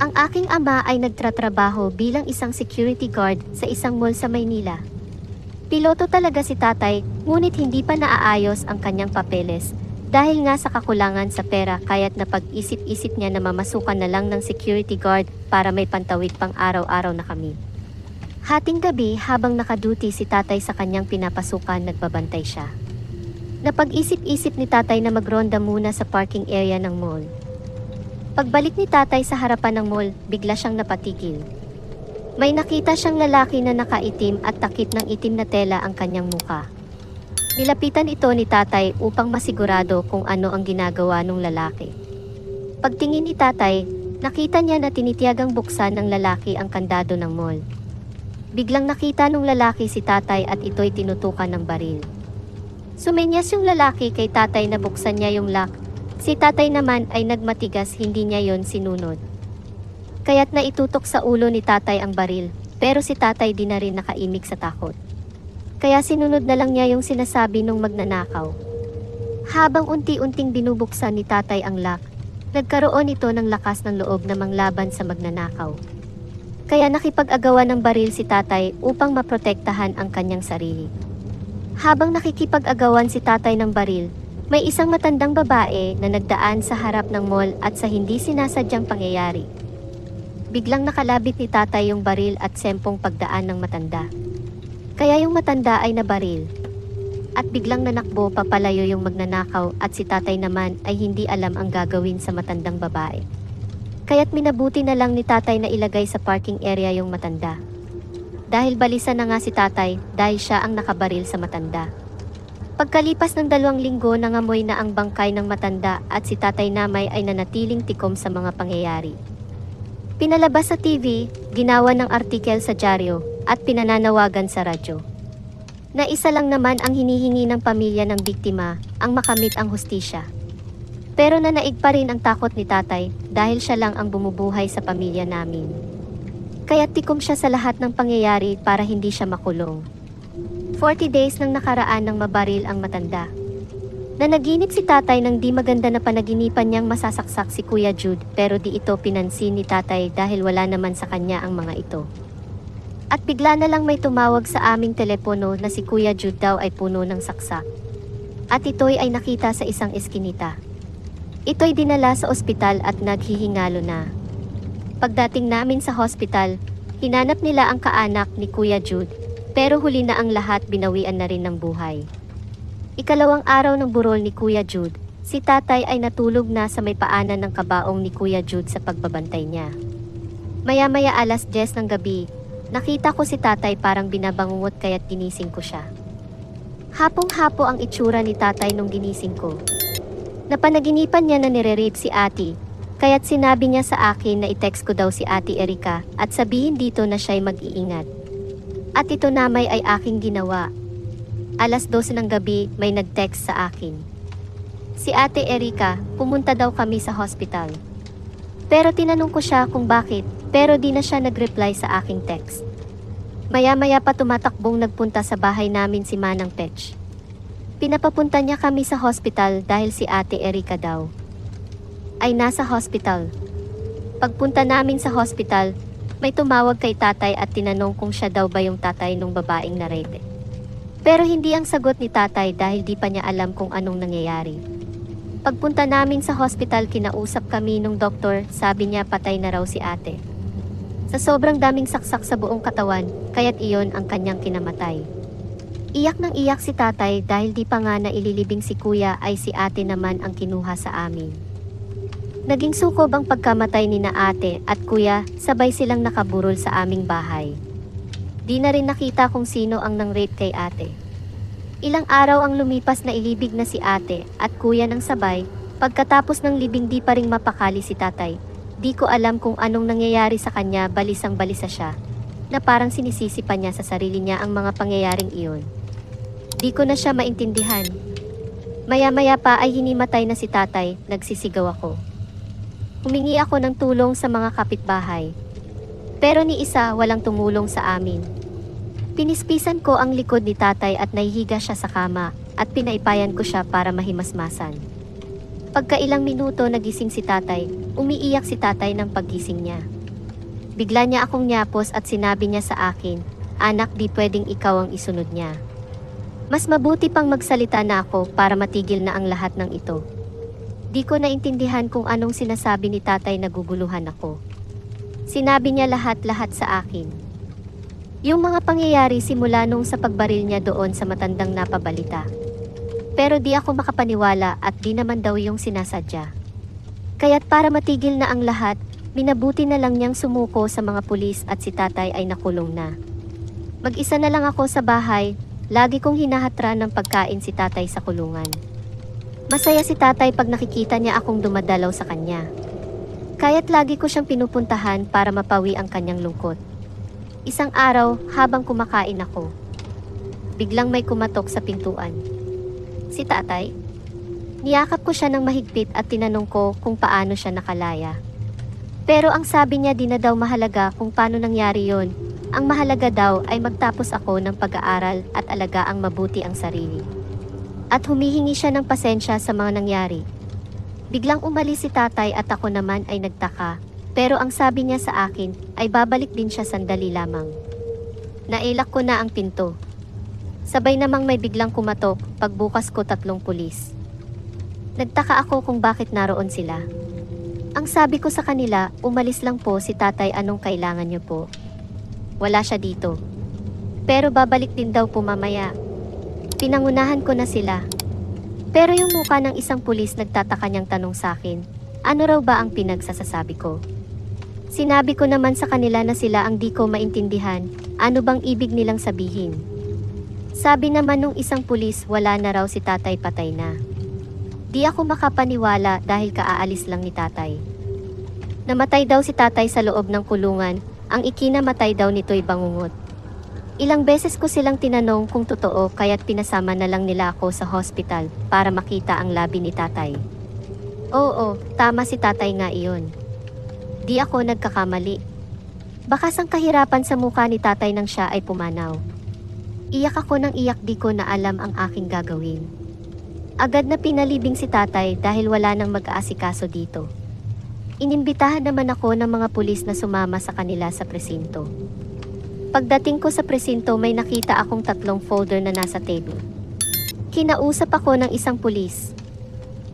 Ang aking ama ay nagtratrabaho bilang isang security guard sa isang mall sa Maynila. Piloto talaga si tatay, ngunit hindi pa naaayos ang kanyang papeles dahil nga sa kakulangan sa pera kaya't napag-isip-isip niya na mamasukan na lang ng security guard para may pantawid pang araw-araw na kami. Hating gabi habang nakaduty si tatay sa kanyang pinapasukan nagbabantay siya. Napag-isip-isip ni tatay na magronda muna sa parking area ng mall. Pagbalik ni tatay sa harapan ng mall, bigla siyang napatigil. May nakita siyang lalaki na nakaitim at takip ng itim na tela ang kanyang muka. Nilapitan ito ni tatay upang masigurado kung ano ang ginagawa ng lalaki. Pagtingin ni tatay, nakita niya na tinitiyagang buksan ng lalaki ang kandado ng mall. Biglang nakita ng lalaki si tatay at ito'y tinutukan ng baril. Sumenyas yung lalaki kay tatay na buksan niya yung lock. Si tatay naman ay nagmatigas hindi niya yon sinunod. Kaya't naitutok sa ulo ni tatay ang baril, pero si tatay di na rin nakaimik sa takot. Kaya sinunod na lang niya yung sinasabi nung magnanakaw. Habang unti-unting binubuksan ni tatay ang lock, nagkaroon ito ng lakas ng loob na manglaban sa magnanakaw. Kaya nakipag-agawan ng baril si tatay upang maprotektahan ang kanyang sarili. Habang nakikipag-agawan si tatay ng baril, may isang matandang babae na nagdaan sa harap ng mall at sa hindi sinasadyang pangyayari. Biglang nakalabit ni tatay yung baril at sempong pagdaan ng matanda. Kaya yung matanda ay nabaril. At biglang nanakbo papalayo yung magnanakaw at si tatay naman ay hindi alam ang gagawin sa matandang babae. Kaya't minabuti na lang ni tatay na ilagay sa parking area yung matanda. Dahil balisa na nga si tatay dahil siya ang nakabaril sa matanda. Pagkalipas ng dalawang linggo nangamoy na ang bangkay ng matanda at si tatay namay ay nanatiling tikom sa mga pangyayari. Pinalabas sa TV, ginawa ng artikel sa dyaryo, at pinananawagan sa radyo. Na isa lang naman ang hinihingi ng pamilya ng biktima, ang makamit ang hustisya. Pero nanaig pa rin ang takot ni tatay dahil siya lang ang bumubuhay sa pamilya namin. Kaya tikom siya sa lahat ng pangyayari para hindi siya makulong. 40 days nang nakaraan ng mabaril ang matanda. Nanaginip si tatay ng di maganda na panaginipan niyang masasaksak si Kuya Jude pero di ito pinansin ni tatay dahil wala naman sa kanya ang mga ito. At bigla na lang may tumawag sa aming telepono na si Kuya Jude daw ay puno ng saksak. At ito'y ay nakita sa isang eskinita. Ito'y dinala sa ospital at naghihingalo na. Pagdating namin sa hospital, hinanap nila ang kaanak ni Kuya Jude pero huli na ang lahat binawian na rin ng buhay. Ikalawang araw ng burol ni Kuya Jude, si tatay ay natulog na sa may paanan ng kabaong ni Kuya Jude sa pagbabantay niya. Maya-maya alas 10 ng gabi, nakita ko si tatay parang binabangungot kaya't ginising ko siya. Hapong-hapo ang itsura ni tatay nung ginising ko. Napanaginipan niya na nire-rape si ate, kaya't sinabi niya sa akin na i-text ko daw si ate Erika at sabihin dito na siya'y mag-iingat. At ito namay ay aking ginawa alas 12 ng gabi may nag-text sa akin. Si Ate Erika, pumunta daw kami sa hospital. Pero tinanong ko siya kung bakit, pero di na siya nag-reply sa aking text. Maya-maya pa tumatakbong nagpunta sa bahay namin si Manang Petch. Pinapapunta niya kami sa hospital dahil si Ate Erika daw. Ay nasa hospital. Pagpunta namin sa hospital, may tumawag kay tatay at tinanong kung siya daw ba yung tatay ng babaeng na rape. Pero hindi ang sagot ni tatay dahil di pa niya alam kung anong nangyayari. Pagpunta namin sa hospital kinausap kami nung doktor, sabi niya patay na raw si ate. Sa sobrang daming saksak sa buong katawan, kaya't iyon ang kanyang kinamatay. Iyak ng iyak si tatay dahil di pa nga na ililibing si kuya ay si ate naman ang kinuha sa amin. Naging sukob ang pagkamatay ni na ate at kuya, sabay silang nakaburol sa aming bahay. Di na rin nakita kung sino ang nang-rape kay ate. Ilang araw ang lumipas na ilibig na si ate at kuya ng sabay, pagkatapos ng libing di pa rin mapakali si tatay. Di ko alam kung anong nangyayari sa kanya balisang balisa siya. na parang sinisisi pa niya sa sarili niya ang mga pangyayaring iyon. Di ko na siya maintindihan. Maya-maya pa ay hinimatay na si tatay, nagsisigaw ako. Humingi ako ng tulong sa mga kapitbahay. Pero ni isa walang tumulong sa amin. Pinispisan ko ang likod ni tatay at nahihiga siya sa kama at pinaipayan ko siya para mahimasmasan. Pagkailang minuto nagising si tatay, umiiyak si tatay ng paggising niya. Bigla niya akong nyapos at sinabi niya sa akin, anak di pwedeng ikaw ang isunod niya. Mas mabuti pang magsalita na ako para matigil na ang lahat ng ito. Di ko naintindihan kung anong sinasabi ni tatay naguguluhan ako. Sinabi niya lahat-lahat sa akin. Yung mga pangyayari simula nung sa pagbaril niya doon sa matandang napabalita. Pero di ako makapaniwala at di naman daw yung sinasadya. Kaya't para matigil na ang lahat, minabuti na lang niyang sumuko sa mga pulis at si tatay ay nakulong na. Mag-isa na lang ako sa bahay, lagi kong hinahatra ng pagkain si tatay sa kulungan. Masaya si tatay pag nakikita niya akong dumadalaw sa kanya. Kaya't lagi ko siyang pinupuntahan para mapawi ang kanyang lungkot. Isang araw, habang kumakain ako, biglang may kumatok sa pintuan. Si tatay? Niyakap ko siya ng mahigpit at tinanong ko kung paano siya nakalaya. Pero ang sabi niya di na daw mahalaga kung paano nangyari yon. Ang mahalaga daw ay magtapos ako ng pag-aaral at alagaang mabuti ang sarili. At humihingi siya ng pasensya sa mga nangyari. Biglang umalis si tatay at ako naman ay nagtaka. Pero ang sabi niya sa akin ay babalik din siya sandali lamang. Nailak ko na ang pinto. Sabay namang may biglang kumatok pagbukas ko tatlong pulis. Nagtaka ako kung bakit naroon sila. Ang sabi ko sa kanila, umalis lang po si tatay anong kailangan niyo po. Wala siya dito. Pero babalik din daw po mamaya. Pinangunahan ko na sila. Pero yung muka ng isang pulis nagtataka niyang tanong sa akin, ano raw ba ang pinagsasasabi ko? Sinabi ko naman sa kanila na sila ang di ko maintindihan, ano bang ibig nilang sabihin. Sabi naman nung isang pulis wala na raw si tatay patay na. Di ako makapaniwala dahil kaaalis lang ni tatay. Namatay daw si tatay sa loob ng kulungan, ang ikinamatay daw nito'y bangungot. Ilang beses ko silang tinanong kung totoo kaya't pinasama na lang nila ako sa hospital para makita ang labi ni tatay. Oo, tama si tatay nga iyon. Di ako nagkakamali. Baka sang kahirapan sa mukha ni tatay nang siya ay pumanaw. Iyak ako ng iyak di ko na alam ang aking gagawin. Agad na pinalibing si tatay dahil wala nang mag-aasikaso dito. Inimbitahan naman ako ng mga pulis na sumama sa kanila sa presinto. Pagdating ko sa presinto may nakita akong tatlong folder na nasa table. Kinausap ako ng isang pulis.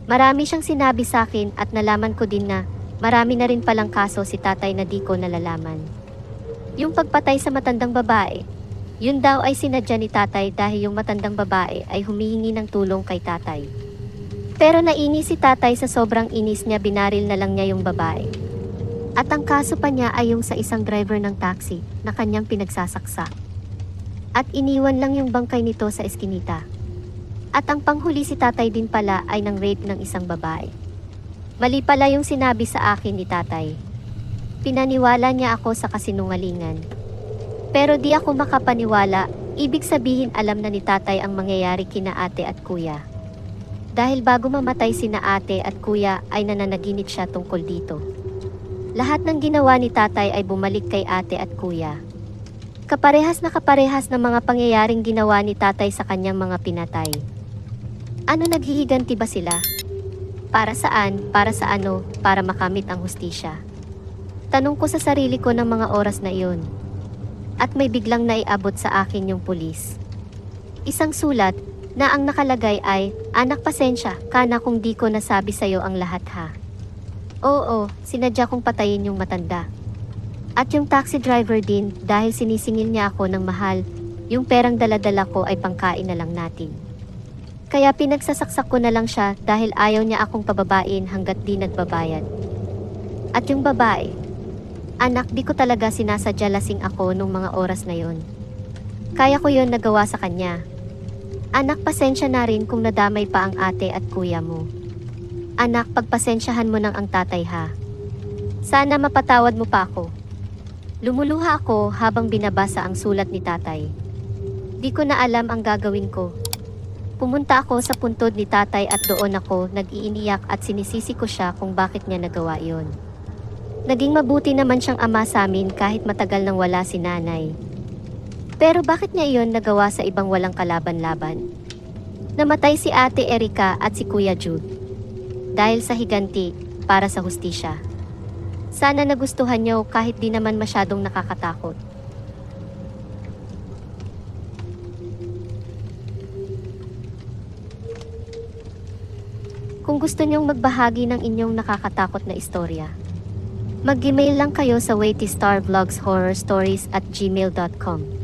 Marami siyang sinabi sa akin at nalaman ko din na marami na rin palang kaso si tatay na di ko nalalaman. Yung pagpatay sa matandang babae, yun daw ay sinadya ni tatay dahil yung matandang babae ay humihingi ng tulong kay tatay. Pero nainis si tatay sa sobrang inis niya binaril na lang niya yung babae. At ang kaso pa niya ay yung sa isang driver ng taxi na kanyang pinagsasaksak. At iniwan lang yung bangkay nito sa eskinita. At ang panghuli si tatay din pala ay ng rape ng isang babae. Mali pala yung sinabi sa akin ni tatay. Pinaniwala niya ako sa kasinungalingan. Pero di ako makapaniwala, ibig sabihin alam na ni tatay ang mangyayari kina ate at kuya. Dahil bago mamatay sina ate at kuya ay nananaginip siya tungkol dito. Lahat ng ginawa ni tatay ay bumalik kay ate at kuya. Kaparehas na kaparehas ng mga pangyayaring ginawa ni tatay sa kanyang mga pinatay. Ano naghihiganti ba sila? Para saan, para sa ano, para makamit ang hustisya? Tanong ko sa sarili ko ng mga oras na iyon. At may biglang naiabot sa akin yung pulis. Isang sulat na ang nakalagay ay, Anak pasensya, kana kung di ko nasabi sa'yo ang lahat ha. Oo, sinadya kong patayin yung matanda. At yung taxi driver din dahil sinisingil niya ako ng mahal, yung perang daladala ko ay pangkain na lang natin. Kaya pinagsasaksak ko na lang siya dahil ayaw niya akong pababain hanggat di nagbabayad. At yung babae, anak di ko talaga sinasadya lasing ako nung mga oras na yon. Kaya ko yon nagawa sa kanya. Anak pasensya na rin kung nadamay pa ang ate at kuya mo. Anak, pagpasensyahan mo ng ang tatay ha. Sana mapatawad mo pa ako. Lumuluha ako habang binabasa ang sulat ni tatay. Di ko na alam ang gagawin ko. Pumunta ako sa puntod ni tatay at doon ako nag-iiniyak at sinisisi ko siya kung bakit niya nagawa iyon. Naging mabuti naman siyang ama sa amin kahit matagal nang wala si nanay. Pero bakit niya iyon nagawa sa ibang walang kalaban-laban? Namatay si ate Erika at si Kuya Jude. Dahil sa higanti, para sa hustisya. Sana nagustuhan niyo kahit di naman masyadong nakakatakot. Kung gusto niyong magbahagi ng inyong nakakatakot na istorya, mag-email lang kayo sa waitistarvlogshorrorstories at gmail.com.